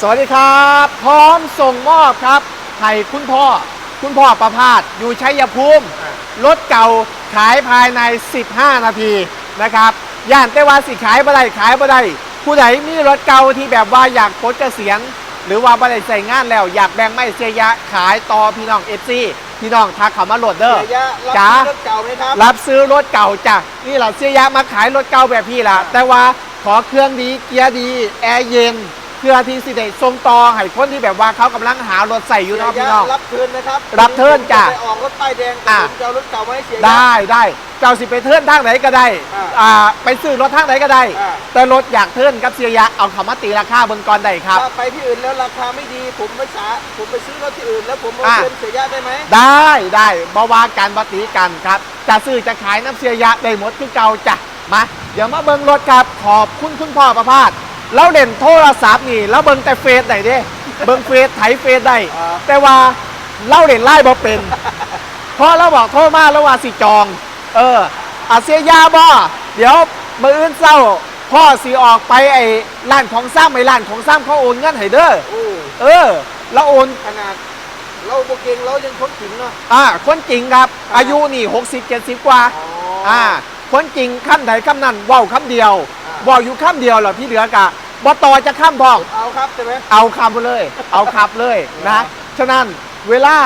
สวัสดีครับ พร้อมส่งมอบครับให้คุณพ่อ คุณพ่อประพาสอยู่ชัยภูมิรถเก่าขายภายใน 15 นาทีนะครับย่านแต่ว่าสิขายบ่ได้ขายบ่ได้ผู้ใดมีรถเก่าที่แบบว่าอยากปลดเกษียณหรือว่าบ่ได้ใส่งานแล้วอยากแบ่งไม่เสียยะขายต่อพี่น้องเอฟซีพี่น้องทักเขามาโหลดเด้อเสียยะรับจ๋าซื้อรถเก่าไหมครับรับซื้อรถเก่าจ้ะนี่แหละเสียยะมาขายรถเก่าแบบพี่ล่ะ แต่ว่าขอเครื่องดีเกียร์ดีแอร์เย็น เพื่อที่สิได้ทรงต่อให้คนที่แบบว่าเขากำลังหารถใส่อยู่เนาะเสียพี่ยะน้อง รับคืนนะครับรับเทิร์นจ้ะไปออกรถป้ายแดงแต่อะ ผมจะเอารถเก่ามาให้เสียยะได้ได้เจ้าสิไปเทิร์นทางไหนก็ได้อ่าอ่าไปซื้อรถทางไหนก็ได้ อ่า แต่รถอยากเทิร์นกับเสียยะเอาเขามาตีราคาเบิ่งก่อนได้ครับ ถ้าไปที่อื่นแล้วราคาไม่ดี ผมไปสาผมไปซื้อรถที่อื่น แล้วผมเอาอะ เงินเสียยะได้ไหมได้ได้บาวาการปฏิกันครับ จะซื้อจะขายน้ำเสียยะได้หมดคือเก่าจ้ะมาเดี๋ยวมาเบิ่งรถครับขอบคุณคุณพ่อประพาส แล้วเด่นโทรศัพท์นี่แล้วเบิ่งแต่เฟซได้เด้ เบิ่งเฟซไถเฟซได้ อ่า แต่ว่าเล่าเด่นไล่บ่เป็น เพราะเราบอกโทรมาแล้วว่าสิจอง เอออาเซียยาบ่เดี๋ยวมืออื่นเศร้า พ่อสิออกไปไอ้ร้านของซ้ำไอ้ร้านของซ้ำเขาโอนเงินให้เด้อโอ้เออ แล้วโอนขนาด เราโบเก่งเรายังทนถึงเนาะ อ่าคนจริงครับอ่าอายุนี่ 60 70 กว่าอ๋ออ่าคนจริงคำไหนคำนั้นเว้าคำเดียวอ่า เว้าอยู่คำเดียวเหรอที่เหลือกะ บ่ต่อจะข้ามพอง เอาครับใช่ไหม เอาคำไปเลย เอาขับเลยนะ ฉะนั้นเวลา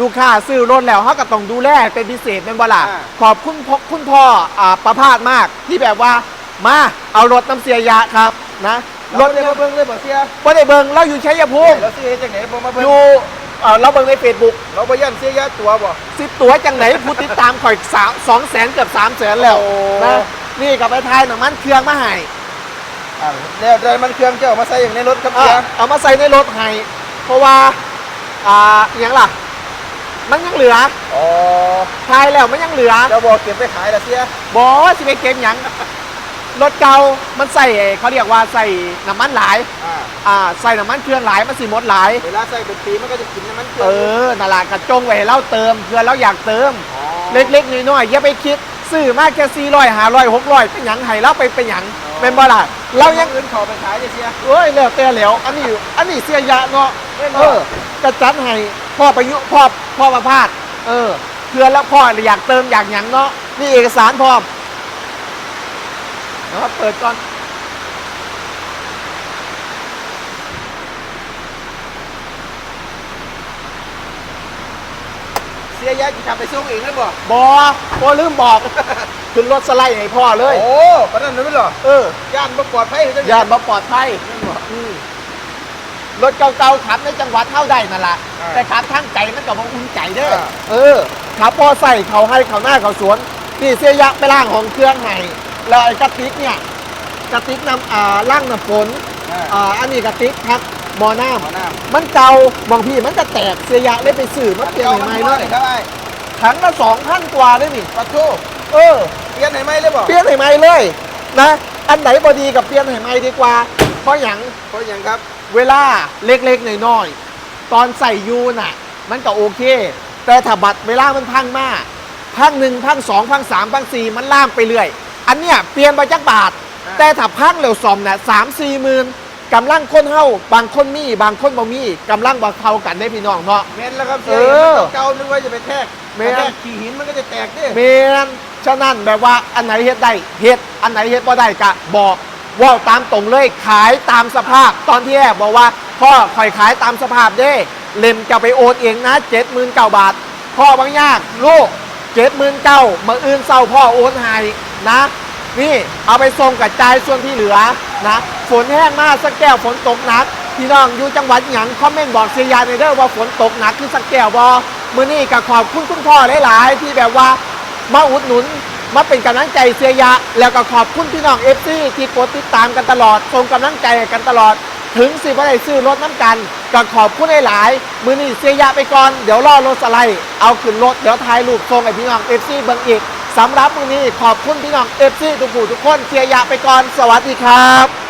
ลูกค้าซื้อรถแล้วเขาก็ต้องดูแลเป็นพิเศษเป็นบ่ล่ะอ่า ขอบคุณพ่อคุณพ่ออ่าประพาสมากที่แบบว่ามาเอารถน้ำเสียยะครับนะรรถถเนี่ยมาเบิ้งเลยบ่เสียบ่ได้เบิงเราอยู่ชัยภูมิเราซื้อให้จังไหนผมมาเบิ้งอยู่เอ่อเราเบิงในเฟซบุ๊กเราไปย่านเสียยะตัวบ่ สิบตัวจังไหนผู้ติดตามข่อยสามสองแสนเกือบสามแสนแล้วโอ้ นะนี่กับไปทายหนังมันเครื่องมาให้ อะแล้วได้มันเครื่องเจ้ามาใส่อย่างในรถครับอะเสียเอามาใส่ในรถให้เพราะว่าอ่าอหย่างล่ะ มันยังเหลืออ๋อทายแล้วมันยังเหลือเจ้าบอกเก็บไปขายละเสียบอสิไปเก็บหยัง รถเก่ามันใส่เขาเรียกว่าใส่น้ำมันหลาย อ่าอ่า ใส่น้ำมันเครื่องหลาย มันสิหมดหลาย เวลาใส่เป็นปีมันก็จะกินน้ำมันเครื่เออนาลากระจงไว้ให้เราเติมเพื่อเราอยากเติมอ๋อเล็กๆน้อยๆอย่าไปคิด ซื้อมากแค่สี่ร้อยห้าร้อยหกร้อยเป็นหยังให้เราไปเป็นหยัง เป็นบ่ล่ะเรายังอื่นขอไปขายจะเสียเอ้ยแล้วแต่แล้วอันนี้อันนี้เสียยะเนาะเล่นเอเนาะอกระจัดให้พ่อประยุพ่อพ่อประพาสเออเพื่อแล้วพ่ออยากเติมอยากหยังเนาะนี่เอกสารพร้อมนะครับเปิดก่อนเสียยะจะขับไปส่งเองเลยบ่บอบอลืมบอก ขึ้นรถสไลด์ให้พ่อเลย โอ้ปะนั่นเลยเหรอเออย่านบ่ปลอดภัยจังอย่ามาปลอดภัยอืมรถเก่าๆขับในจังหวัดเท่าใดนั่นแหละแต่ขับทางไกลมันกับว่าอุ่นใจเด้อเออขับพอใส่เขาให้เขาหน้าเขาสวนนี่เสียยะไปล่างของเครื่องให้แล้วไอ้กระติกเนี่ยกระติกนำอ่าล่างน้ำฝนอ่าอ่าอันนี้กระติกพักหมอน้หัวหน้าำมันเก่าบางพี่มันจะแตกเสียยะเลยไปสื่อมันเปลี่ยนใหม่ๆเลเลยยครับไอ้ถังละสองพันกว่าเลยนี่ปัดโทเออเป ลี่ยนให้ไหมเลยบ่เปลี่ยนให้ใหม่เลยนะ อันไหนบอดีกับเปลี่ยนให้ใหม่ดีกว่า เพราะอย่างเพราะอย่างครับ เวลาเล็กๆน้อยๆตอนใส่ยูน่ะ มันก็โอเค แต่ถ้าบัตรเวลามันพังมากพังหนึ่งพังสองพังสามพังสี่มันล่ามไปเรื่อย อันเนี้ยเปลี่ยนไปจักบาทอ่าแต่ถ้าพังเร็วซ่อมเนี่ยสามสี่หมื่นกำลังคนเฮาบางคนมีบางคนบ่มีกำลังบ่เท่ากันได้พี่น้องเนาะเมนแล้วครับเสียเออเก่าๆนึกว่าจะไปแทก แม่นแทกขี่หินมันก็จะแตกดิเมนฉะนั้นแบบว่าอันไหนเฮ็ดได้เฮ็ดอันไหนเฮ็ดบ่ได้ก็บอกเว่าตามตรงเลยขายตามสภาพ ตอนที่แรกบอกว่าพ่อคอยขายตามสภาพเด้เล่มจะไปโอนเองนะเจ็ดหมื่นเก้าบาท พ่อบางยากลูกเจ็ดหมื่นเก้ามาอื่นเศร้าพ่อโอนให้นะ นี่เอาไปส่งกระจายส่วนที่เหลือนะฝนแห้งมากสักแก้วฝนตกหนักพี่น้องอยู่จังหวัดหยังคอมเมนต์บอกเสียยาในอยเด้อว่าฝนตกหนักคือสักแก้วบอ มื้อนี้ก็ขอบคุณคุณพ่อหลายๆ ที่แบบว่ามาอุดหนุนมาเป็นกำลังใจเสียยะ แล้วก็ขอบคุณพี่น้องเอฟซีที่กดติดตามกันตลอดส่งกำลังใจกันตลอด ถึงสิบ่ได้ซื้อรถน้ำกันก็ขอบคุณหลายๆมือนี้เสียยะไปก่อนเดี๋ยวรอรถสไลด์เอาขึ้นรถเดี๋ยวถ่ายรูปส่งให้พี่น้องเอฟซีเบิ่งอีกสำหรับมือนี้ขอบคุณพี่น้องเอฟซีทุกผู้ทุกคนเสียยะไปก่อนสวัสดีครับ